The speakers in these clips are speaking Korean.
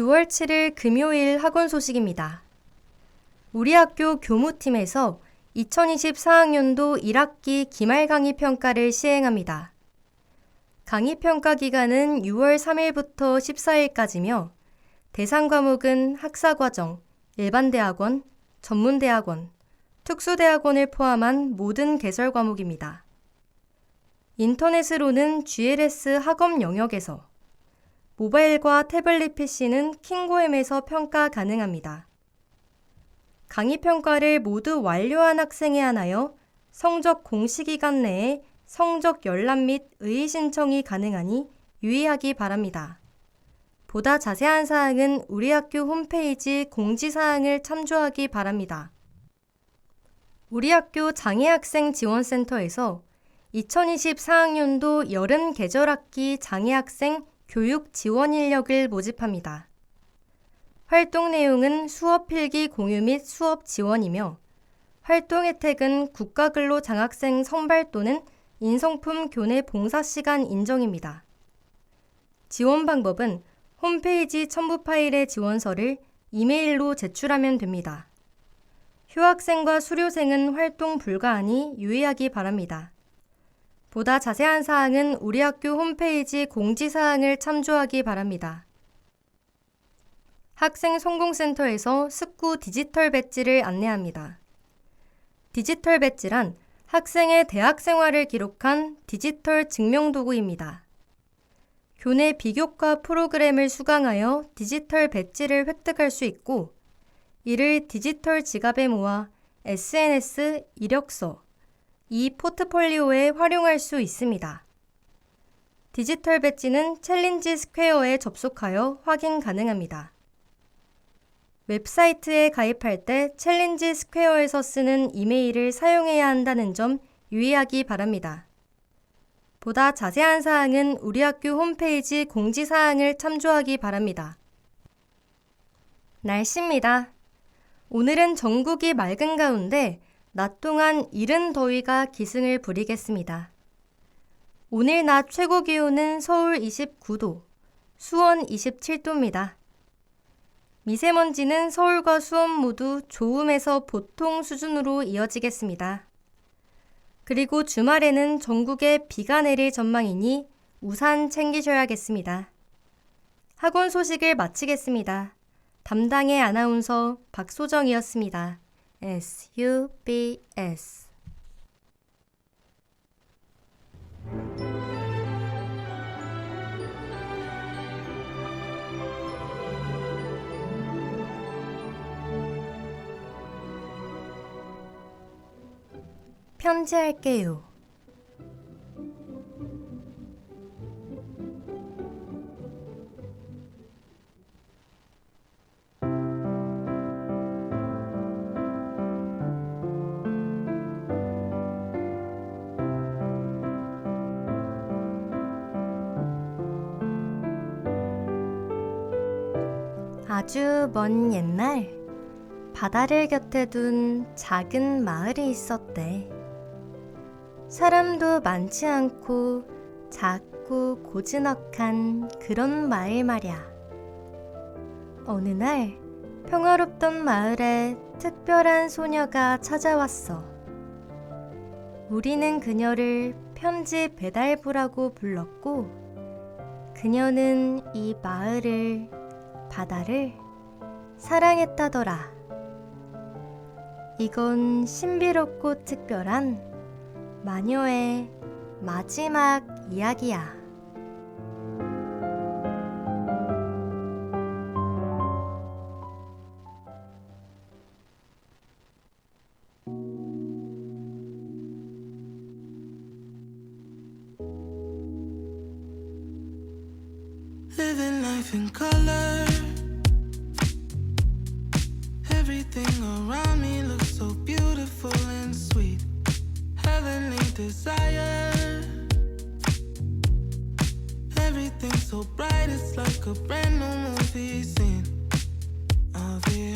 6월 7일 금요일 학원 소식입니다. 우리 학교 교무팀에서 2024학년도 1학기 기말 강의 평가를 시행합니다. 강의 평가 기간은 6월 3일부터 14일까지며 대상 과목은 학사과정, 일반대학원, 전문대학원, 특수대학원을 포함한 모든 개설 과목입니다. 인터넷으로는 GLS 학업 영역에서 모바일과 태블릿 PC는 킹고엠에서 평가 가능합니다. 강의 평가를 모두 완료한 학생에 한하여 성적 공시기간 내에 성적 열람 및 의의 신청이 가능하니 유의하기 바랍니다. 보다 자세한 사항은 우리 학교 홈페이지 공지사항을 참조하기 바랍니다. 우리 학교 장애학생 지원센터에서 2024학년도 여름 계절학기 장애학생 교육 지원 인력을 모집합니다. 활동 내용은 수업 필기 공유 및 수업 지원이며 활동 혜택은 국가근로 장학생 선발 또는 인성품 교내 봉사 시간 인정입니다. 지원 방법은 홈페이지 첨부 파일의 지원서를 이메일로 제출하면 됩니다. 휴학생과 수료생은 활동 불가하니 유의하기 바랍니다. 보다 자세한 사항은 우리 학교 홈페이지 공지사항을 참조하기 바랍니다. 학생 성공센터에서 스쿠 디지털 배지를 안내합니다. 디지털 배지란 학생의 대학 생활을 기록한 디지털 증명도구입니다. 교내 비교과 프로그램을 수강하여 디지털 배지를 획득할 수 있고, 이를 디지털 지갑에 모아 SNS, 이력서, 이 포트폴리오에 활용할 수 있습니다. 디지털 배지는 챌린지 스퀘어에 접속하여 확인 가능합니다. 웹사이트에 가입할 때 챌린지 스퀘어에서 쓰는 이메일을 사용해야 한다는 점 유의하기 바랍니다. 보다 자세한 사항은 우리 학교 홈페이지 공지사항을 참조하기 바랍니다. 날씨입니다. 오늘은 전국이 맑은 가운데 낮 동안 이른 더위가 기승을 부리겠습니다. 오늘 낮 최고 기온은 서울 29도, 수원 27도입니다. 미세먼지는 서울과 수원 모두 좋음에서 보통 수준으로 이어지겠습니다. 그리고 주말에는 전국에 비가 내릴 전망이니 우산 챙기셔야겠습니다. 학원 소식을 마치겠습니다. 담당의 아나운서 박소정이었습니다. SUBS 편지할게요. 아주 먼 옛날 바다를 곁에 둔 작은 마을이 있었대. 사람도 많지 않고 작고 고즈넉한 그런 마을 말야. 어느 날 평화롭던 마을에 특별한 소녀가 찾아왔어. 우리는 그녀를 편지 배달부라고 불렀고, 그녀는 이 마을을, 바다를 사랑했다더라. 이건 신비롭고 특별한 마녀의 마지막 이야기야. Everything around me looks so beautiful and sweet. Heavenly desire. Everything so bright, it's like a brand new movie scene. All the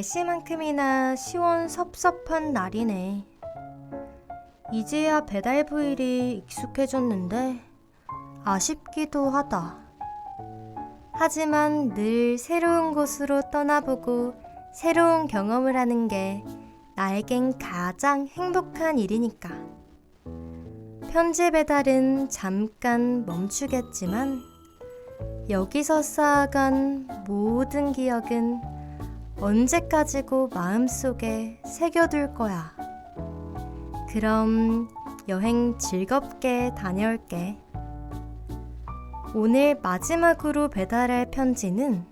날씨만큼이나 시원섭섭한 날이네. 이제야 배달 부일이 익숙해졌는데 아쉽기도 하다. 하지만 늘 새로운 곳으로 떠나보고 새로운 경험을 하는 게 나에겐 가장 행복한 일이니까. 편지 배달은 잠깐 멈추겠지만 여기서 쌓아간 모든 기억은 언제까지고 마음속에 새겨둘 거야. 그럼 여행 즐겁게 다녀올게. 오늘 마지막으로 배달할 편지는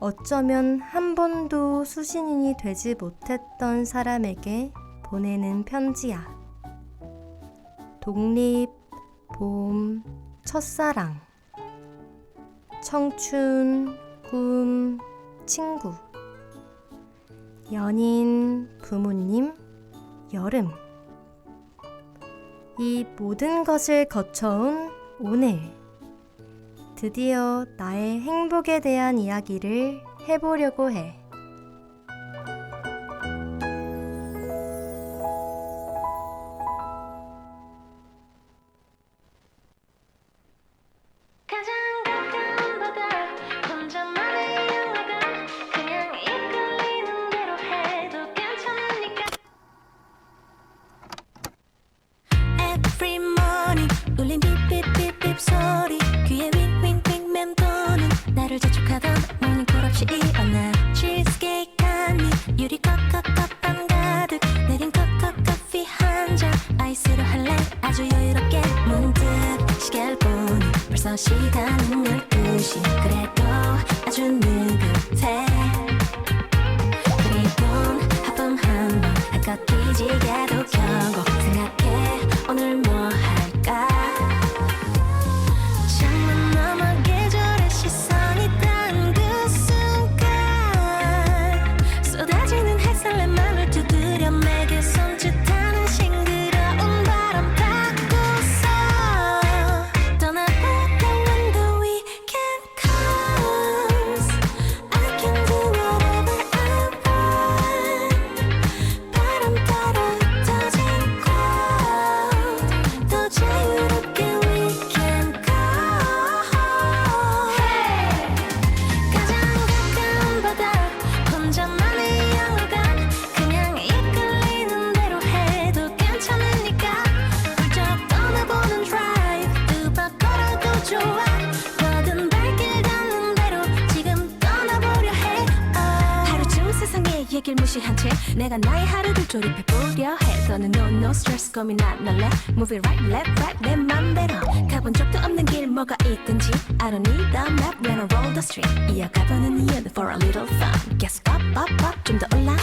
어쩌면 한 번도 수신인이 되지 못했던 사람에게 보내는 편지야. 독립, 봄, 첫사랑. 청춘, 꿈, 친구, 연인, 부모님, 여름. 이 모든 것을 거쳐온 오늘. 드디어 나의 행복에 대한 이야기를 해보려고 해. 시간은 12시 그래도 아주 느 안 할래 Move it right left right 내 맘대로 가본 적도 없는 길 뭐가 있든지 I don't need a map when I roll the street 이어가보는 이유는 for a little fun Guess up up up 좀 더 올라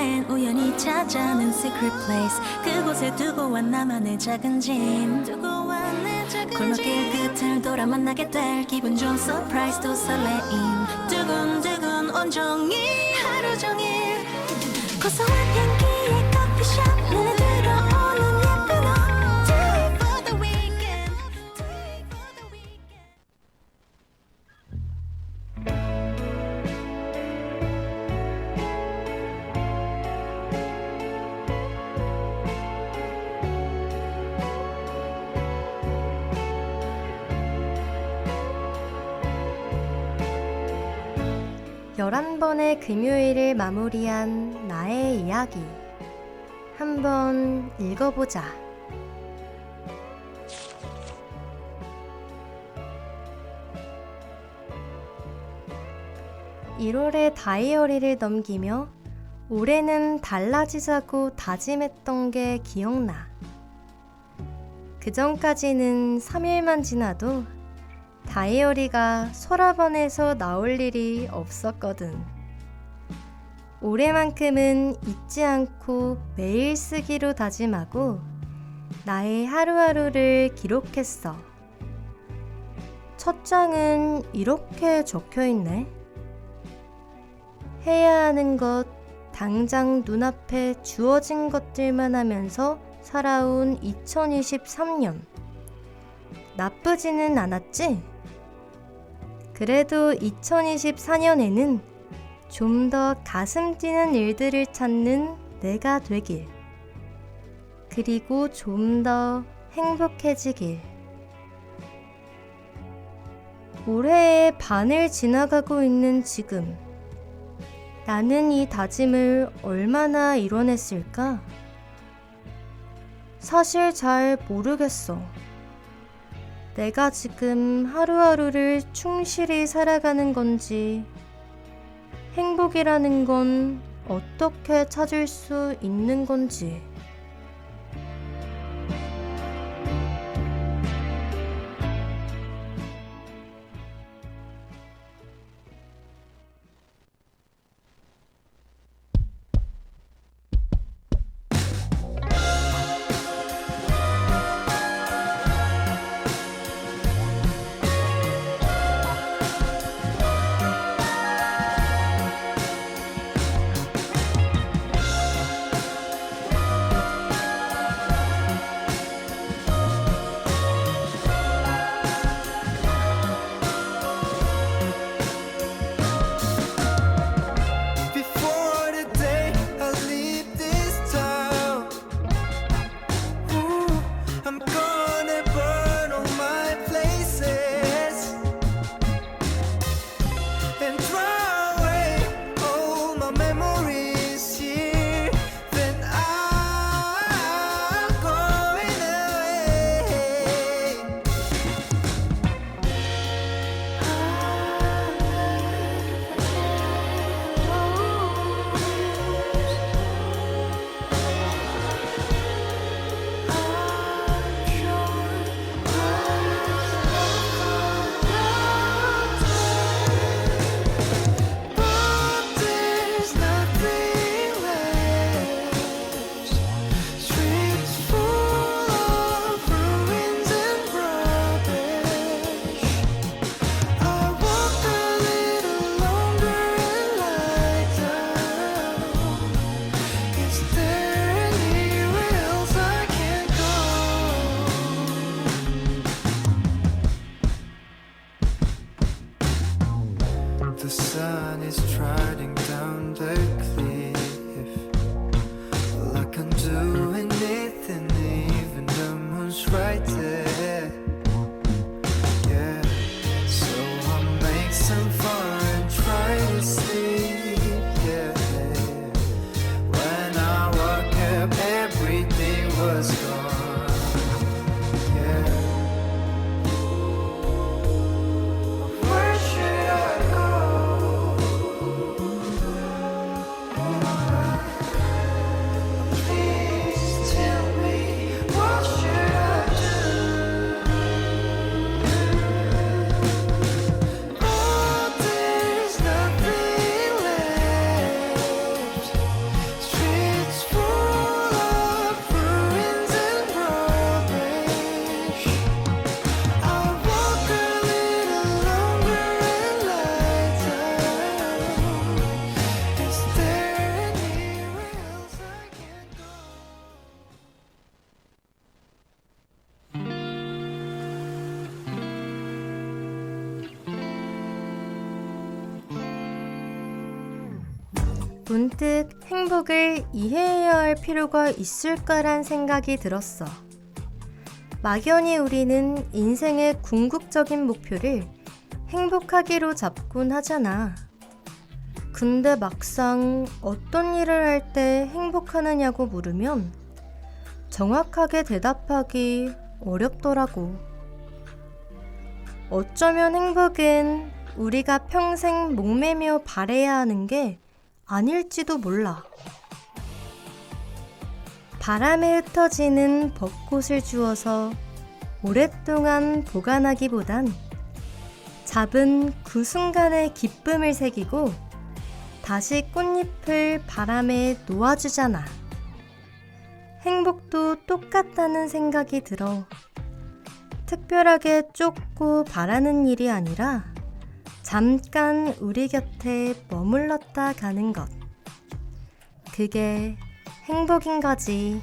plan 우연히 찾아낸 secret place. 그곳에 두고 와 나만의 작은 짐. 골목길 끝을 돌아 만나게 될 기분 좋은 surprise 또 설레임. 두근두근 온종일 하루 종일 고소한 향기 11번의 금요일을 마무리한 나의 이야기. 한번 읽어보자. 1월에 다이어리를 넘기며 올해는 달라지자고 다짐했던 게 기억나. 그 전까지는 3일만 지나도 다이어리가 서랍안에서 나올 일이 없었거든. 올해만큼은 잊지 않고 매일 쓰기로 다짐하고 나의 하루하루를 기록했어. 첫 장은 이렇게 적혀 있네. 해야 하는 것, 당장 눈앞에 주어진 것들만 하면서 살아온 2023년. 나쁘지는 않았지? 그래도 2024년에는 좀 더 가슴 뛰는 일들을 찾는 내가 되길. 그리고 좀 더 행복해지길. 올해의 반을 지나가고 있는 지금. 나는 이 다짐을 얼마나 이뤄냈을까? 사실 잘 모르겠어. 내가 지금 하루하루를 충실히 살아가는 건지, 행복이라는 건 어떻게 찾을 수 있는 건지. song. 문득 행복을 이해해야 할 필요가 있을까란 생각이 들었어. 막연히 우리는 인생의 궁극적인 목표를 행복하기로 잡곤 하잖아. 근데 막상 어떤 일을 할 때 행복하느냐고 물으면 정확하게 대답하기 어렵더라고. 어쩌면 행복은 우리가 평생 목매며 바래야 하는 게 아닐지도 몰라. 바람에 흩어지는 벚꽃을 주워서 오랫동안 보관하기보단 잡은 그 순간의 기쁨을 새기고 다시 꽃잎을 바람에 놓아주잖아. 행복도 똑같다는 생각이 들어 특별하게 쫓고 바라는 일이 아니라 잠깐 우리 곁에 머물렀다 가는 것. 그게 행복인 거지.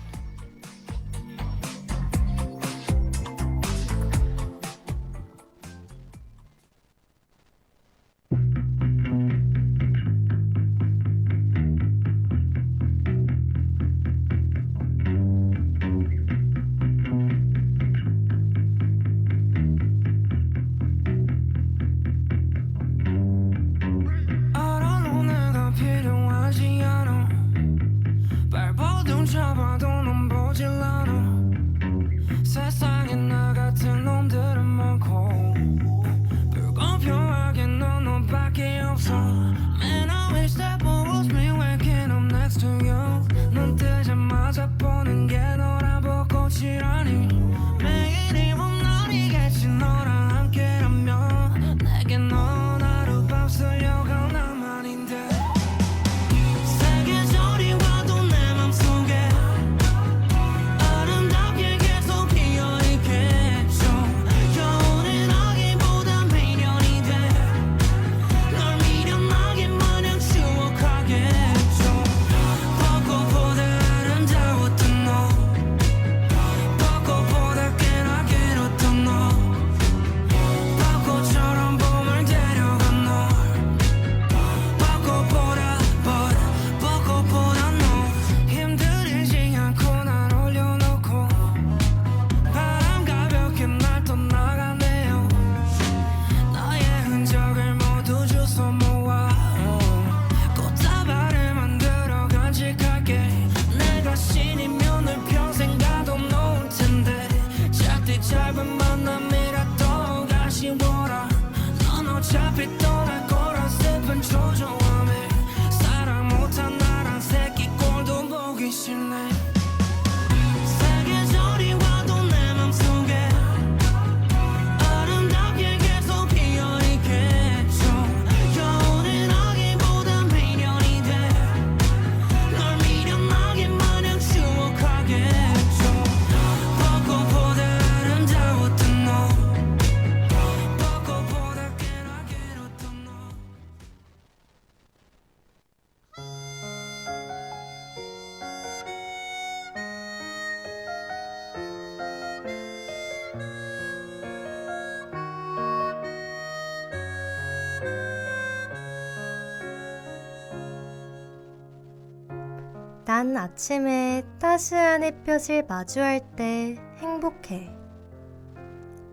난 아침에 따스한 햇볕을 마주할 때 행복해.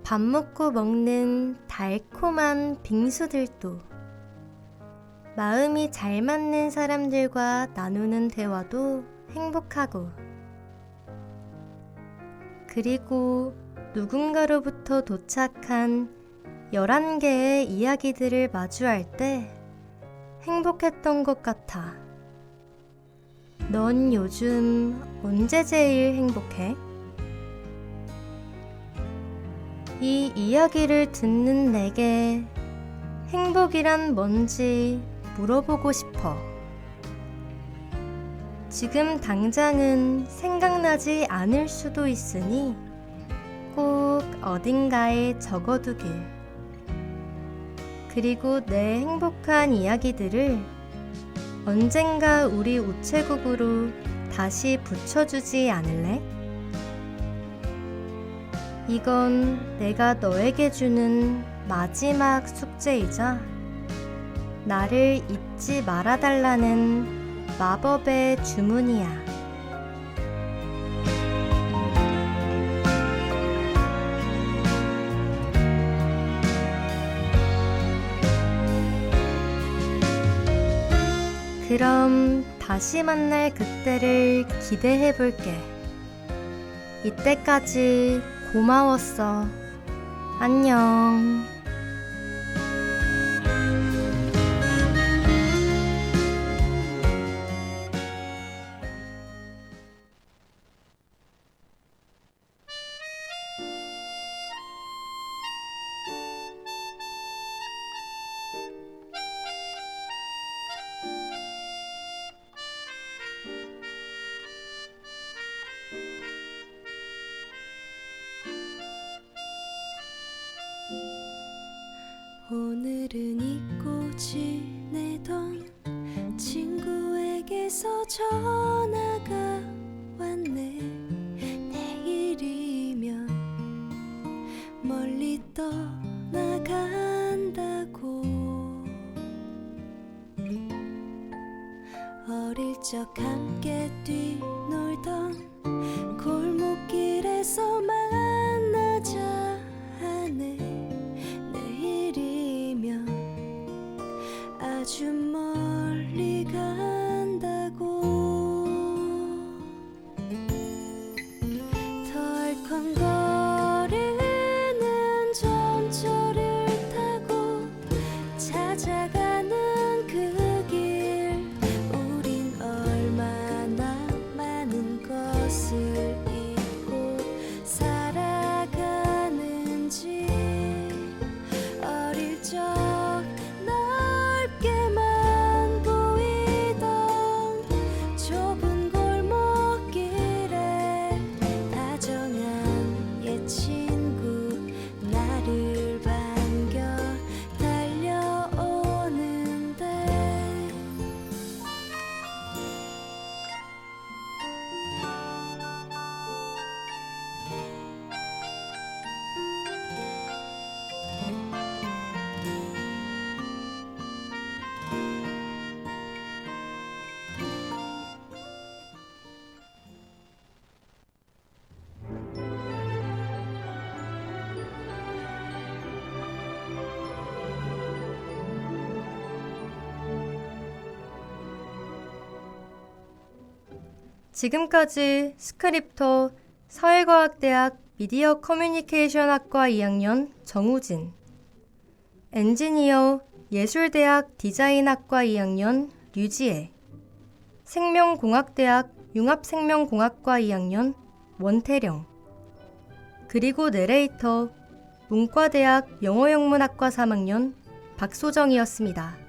밥 먹고 먹는 달콤한 빙수들도. 마음이 잘 맞는 사람들과 나누는 대화도 행복하고. 그리고 누군가로부터 도착한 11개의 이야기들을 마주할 때 행복했던 것 같아. 넌 요즘 언제 제일 행복해? 이 이야기를 듣는 내게 행복이란 뭔지 물어보고 싶어. 지금 당장은 생각나지 않을 수도 있으니 꼭 어딘가에 적어두길. 그리고 내 행복한 이야기들을 언젠가 우리 우체국으로 다시 붙여주지 않을래? 이건 내가 너에게 주는 마지막 숙제이자 나를 잊지 말아달라는 마법의 주문이야. 그럼 다시 만날 그때를 기대해 볼게. 이때까지 고마웠어. 안녕. 멀리 떠나간다고. 어릴 적 함께 뛰놀던 지금까지 스크립터 사회과학대학 미디어 커뮤니케이션학과 2학년 정우진, 엔지니어 예술대학 디자인학과 2학년 류지혜, 생명공학대학 융합생명공학과 2학년 원태령, 그리고 내레이터 문과대학 영어영문학과 3학년 박소정이었습니다.